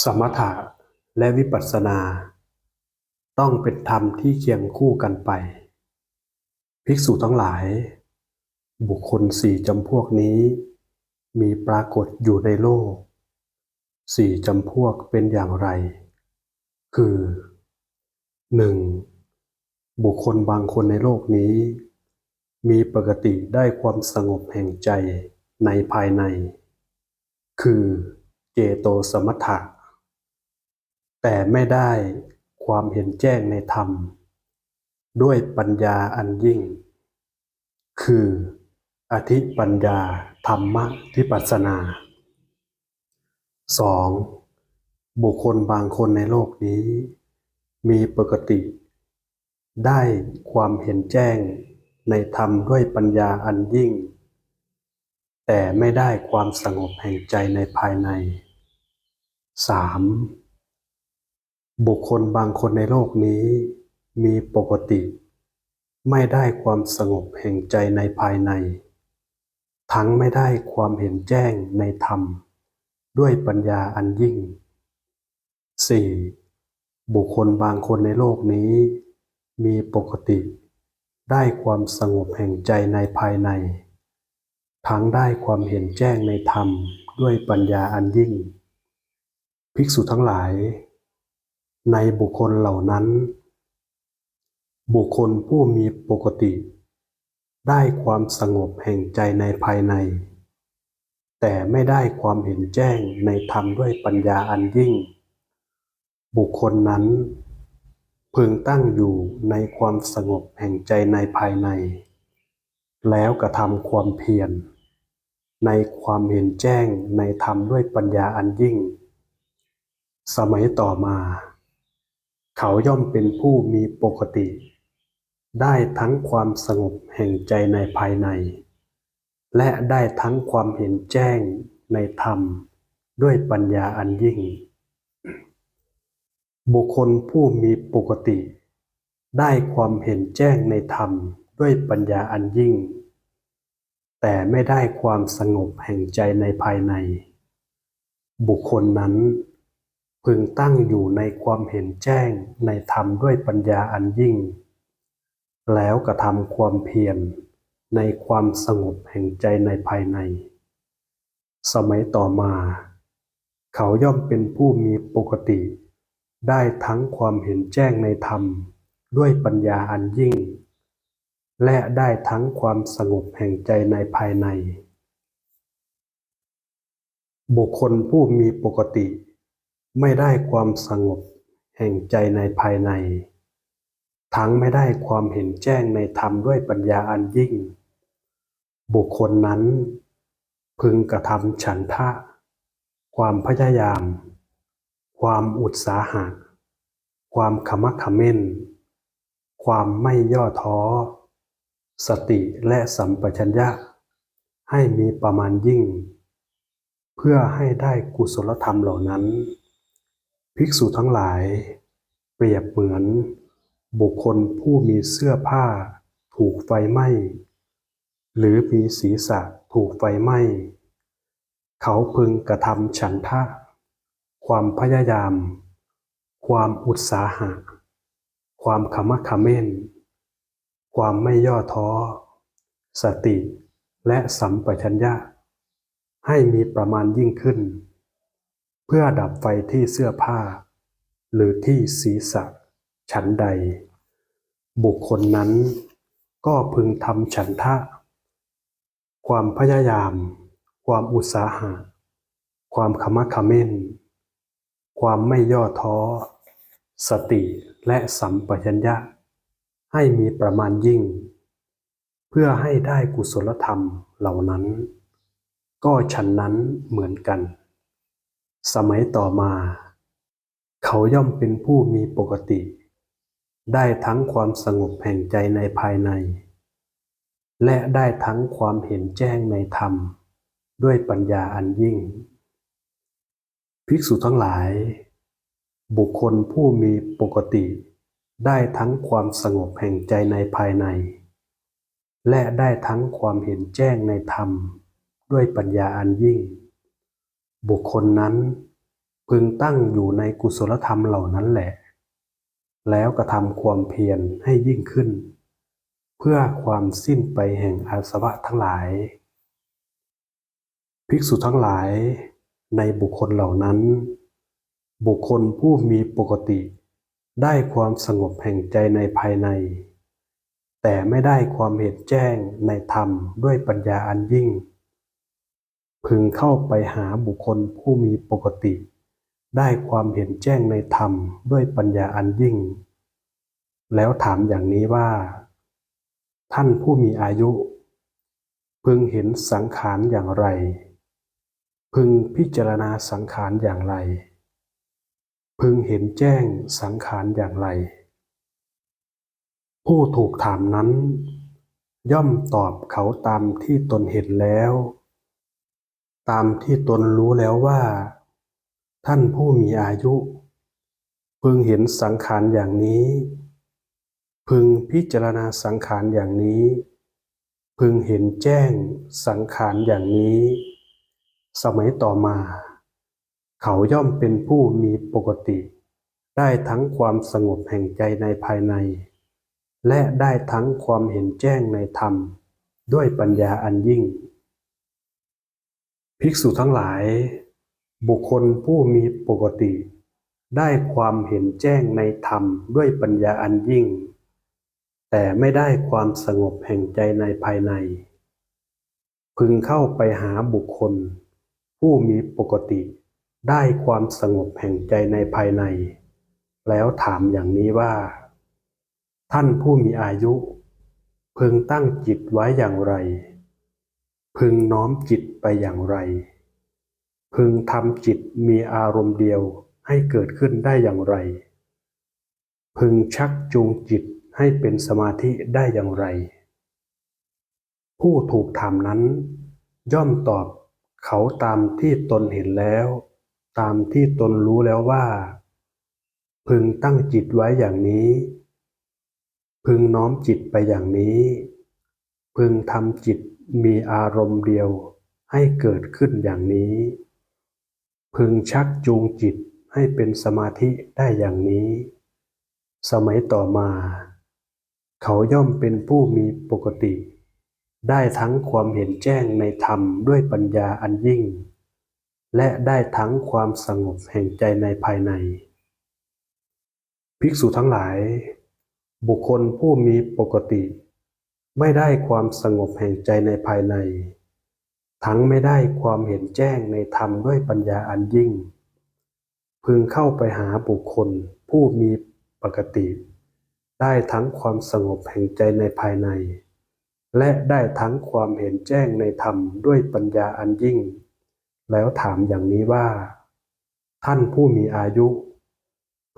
สมถะและวิปัสสนา ต้องเป็นธรรมที่เคียงคู่กันไป ภิกษุทั้งหลาย บุคคลสี่จำพวกนี้ มีปรากฏอยู่ในโลก สี่จำพวกเป็นอย่างไร คือหนึ่งบุคคลบางคนในโลกนี้ มีปกติได้ความสงบแห่งใจในภายใน คือเจโตสมถะ แต่ไม่ได้ความเห็นแจ้งในธรรม ด้วยปัญญาอันยิ่ง คืออธิปัญญาธรรมะทิปัสสนา 2. บุคคลบางคนในโลกนี้ มีปกติ ได้ความเห็นแจ้งในธรรมด้วยปัญญาอันยิ่ง แต่ไม่ได้ความสงบแห่งใจในภายใน 3. บุคคลบางคนในโลกนี้มีปกติ ไม่ได้ความสงบแห่งใจในภายใน ทั้งไม่ได้ความเห็นแจ้งในธรรม ด้วยปัญญาอันยิ่ง 4. บุคคลบางคนในโลกนี้ มีปกติ ได้ความสงบแห่งใจในภายใน ทั้งได้ความเห็นแจ้งในธรรม ด้วยปัญญาอันยิ่ง ภิกษุทั้งหลาย ในบุคคลเหล่านั้น บุคคลผู้มีปกติ ได้ความสงบแห่งใจในภายใน แต่ไม่ได้ความเห็นแจ้งในธรรมด้วยปัญญาอันยิ่ง บุคคลนั้น พึงตั้งอยู่ในความสงบแห่งใจในภายใน แล้วกระทำความเพียรในความเห็นแจ้งในธรรมด้วยปัญญาอันยิ่ง สมัยต่อมา เขาย่อมเป็นผู้มีปกติ ได้ทั้งความสงบแห่งใจในภายใน และได้ทั้งความเห็นแจ้งในธรรม ด้วยปัญญาอันยิ่ง บุคคลผู้มีปกติ ได้ความเห็นแจ้งในธรรมด้วยปัญญาอันยิ่ง แต่ไม่ได้ความสงบแห่งใจในภายใน บุคคลนั้น พึงตั้งอยู่ในความเห็นแจ้งในธรรมด้วยปัญญาอันยิ่ง แล้วกระทำความเพียรในความสงบแห่งใจในภายใน สมัยต่อมา เขาย่อมเป็นผู้มีปกติ ได้ทั้งความเห็นแจ้งในธรรมด้วยปัญญาอันยิ่ง และได้ทั้งความสงบแห่งใจในภายใน บุคคลผู้มีปกติ ไม่ได้ความสงบแห่งใจในภายใน ทั้งไม่ได้ความเห็นแจ้งในธรรมด้วยปัญญาอันยิ่ง บุคคลนั้น พึงกระทำฉันทะ ความพยายาม ความอุตสาหะ ความขมักเขม้น ความไม่ย่อท้อ สติและสัมปชัญญะ ให้มีประมาณยิ่ง เพื่อให้ได้กุศลธรรมเหล่านั้น ภิกษุทั้งหลาย เปรียบเหมือน บุคคลผู้มีเสื้อผ้า ถูกไฟไหม้ หรือมีศีรษะถูกไฟไหม้ เขาพึงกระทำฉันทะ ความพยายาม ความอุตสาหะ ความขมักเขม้น ความไม่ย่อท้อ สติและสัมปชัญญะ ให้มีประมาณยิ่งขึ้น เพื่อดับไฟที่เสื้อผ้า หรือที่ศีรษะฉันใด บุคคลนั้นก็พึงทำฉันทะ ความพยายาม ความอุตสาหะ ความขมักเขม้น ความไม่ย่อท้อ สติและสัมปชัญญะ ให้มีประมาณยิ่ง เพื่อให้ได้กุศลธรรมเหล่านั้น ก็ฉันนั้นเหมือนกัน สมัยต่อมา เขาย่อมเป็นผู้มีปกติ ได้ทั้งความสงบแห่งใจในภายใน และได้ทั้งความเห็นแจ้งในธรรม ด้วยปัญญาอันยิ่ง ภิกษุทั้งหลาย บุคคลผู้มีปกติ ได้ทั้งความสงบแห่งใจในภายใน และได้ทั้งความเห็นแจ้งในธรรม ด้วยปัญญาอันยิ่ง บุคคลนั้นพึงตั้งอยู่ในกุศลธรรมเหล่านั้นแหละ แล้วกระทำความเพียรให้ยิ่งขึ้น เพื่อความสิ้นไปแห่งอาสวะทั้งหลาย ภิกษุทั้งหลายในบุคคลเหล่านั้น บุคคลผู้มีปกติ ได้ความสงบแห่งใจในภายใน แต่ไม่ได้ความเห็นแจ้งในธรรมด้วยปัญญาอันยิ่ง พึงเข้าไปหาบุคคลผู้มีปกติ ได้ความเห็นแจ้งในธรรมด้วยปัญญาอันยิ่ง แล้วถามอย่างนี้ว่า ท่านผู้มีอายุ พึงเห็นสังขารอย่างไร พึงพิจารณาสังขารอย่างไร พึงเห็นแจ้งสังขารอย่างไร ผู้ถูกถามนั้น ย่อมตอบเขาตามที่ตนเห็นแล้ว ตามที่ตนรู้แล้วว่า ท่านผู้มีอายุ พึงเห็นสังขารอย่างนี้ พึงพิจารณาสังขารอย่างนี้ พึงเห็นแจ้งสังขารอย่างนี้ สมัยต่อมา เขาย่อมเป็นผู้มีปกติ ได้ทั้งความสงบแห่งใจในภายใน และได้ทั้งความเห็นแจ้งในธรรม ด้วยปัญญาอันยิ่ง ภิกษุทั้งหลาย บุคคลผู้มีปกติ ได้ความเห็นแจ้งในธรรมด้วยปัญญาอันยิ่ง แต่ไม่ได้ความสงบแห่งใจในภายใน พึงเข้าไปหาบุคคล ผู้มีปกติ ได้ความสงบแห่งใจในภายใน แล้วถามอย่างนี้ว่า ท่านผู้มีอายุ พึงตั้งจิตไว้อย่างไร พึงน้อมจิตไปอย่างไร พึงทำจิตมีอารมณ์เดียวให้เกิดขึ้นได้อย่างไร พึงชักจูงจิตให้เป็นสมาธิได้อย่างไร ผู้ถูกถามนั้น ย่อมตอบเขาตามที่ตนเห็นแล้ว ตามที่ตนรู้แล้วว่า พึงตั้งจิตไว้อย่างนี้ พึงน้อมจิตไปอย่างนี้ พึงทำจิต มีอารมณ์เดียวให้เกิดขึ้นอย่างนี้ พึงชักจูงจิตให้เป็นสมาธิได้อย่างนี้ สมัยต่อมา เขาย่อมเป็นผู้มีปกติ ได้ทั้งความเห็นแจ้งในธรรมด้วยปัญญาอันยิ่ง และได้ทั้งความสงบแห่งใจในภายใน ภิกษุทั้งหลาย บุคคลผู้มีปกติ ไม่ได้ความสงบแห่งใจในภายใน ทั้งไม่ได้ความเห็นแจ้งในธรรมด้วยปัญญาอันยิ่ง พึงเข้าไปหาบุคคลผู้มีปกติ ได้ทั้งความสงบแห่งใจในภายใน และได้ทั้งความเห็นแจ้งในธรรมด้วยปัญญาอันยิ่ง แล้วถามอย่างนี้ว่า ท่านผู้มีอายุ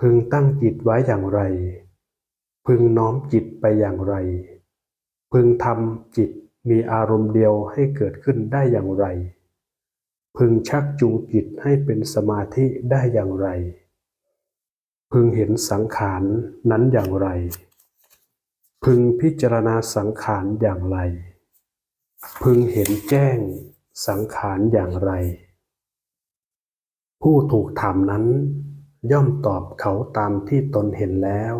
พึงตั้งจิตไว้อย่างไร พึงน้อมจิตไปอย่างไร พึงทำจิตมีอารมณ์เดียวให้เกิดขึ้นได้อย่างไร พึงชักจูงจิตให้เป็นสมาธิได้อย่างไร พึงเห็นสังขารนั้นอย่างไร พึงพิจารณาสังขารอย่างไร พึงเห็นแจ้งสังขารอย่างไร ผู้ถูกถามนั้น ย่อมตอบเขาตามที่ตนเห็นแล้ว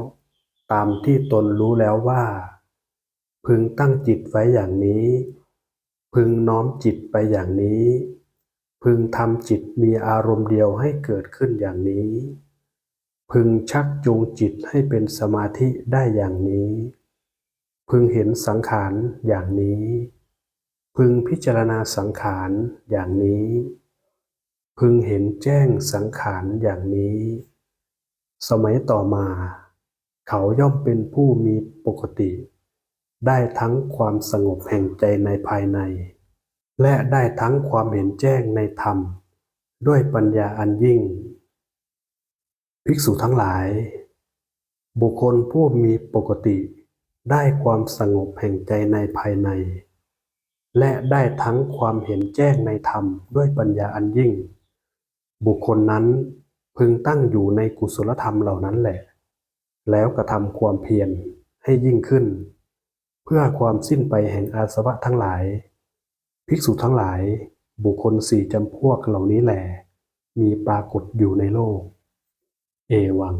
ตามที่ตนรู้แล้วว่า พึงตั้งจิตไว้อย่างนี้ พึงน้อมจิตไปอย่างนี้ พึงทำจิตมีอารมณ์เดียวให้เกิดขึ้นอย่างนี้ พึงชักจูงจิตให้เป็นสมาธิได้อย่างนี้ พึงเห็นสังขารอย่างนี้ พึงพิจารณาสังขารอย่างนี้ พึงเห็นแจ้งสังขารอย่างนี้ สมัยต่อมา เขาย่อมเป็นผู้มีปกติ ได้ทั้งความสงบแห่งใจในภายใน และได้ทั้งความเห็นแจ้งในธรรม ด้วยปัญญาอันยิ่ง ภิกษุทั้งหลาย บุคคลผู้มีปกติ ได้ความสงบแห่งใจในภายใน และได้ทั้งความเห็นแจ้งในธรรมด้วยปัญญาอันยิ่ง บุคคลนั้นพึงตั้งอยู่ในกุศลธรรมเหล่านั้นแหละ แล้วกระทำความเพียรให้ยิ่งขึ้น เพื่อความสิ้นไปแห่งอาสวะทั้งหลาย ภิกษุทั้งหลาย บุคคลสี่จำพวกเหล่านี้แหลมีปรากฏอยู่ในโลก เอวัง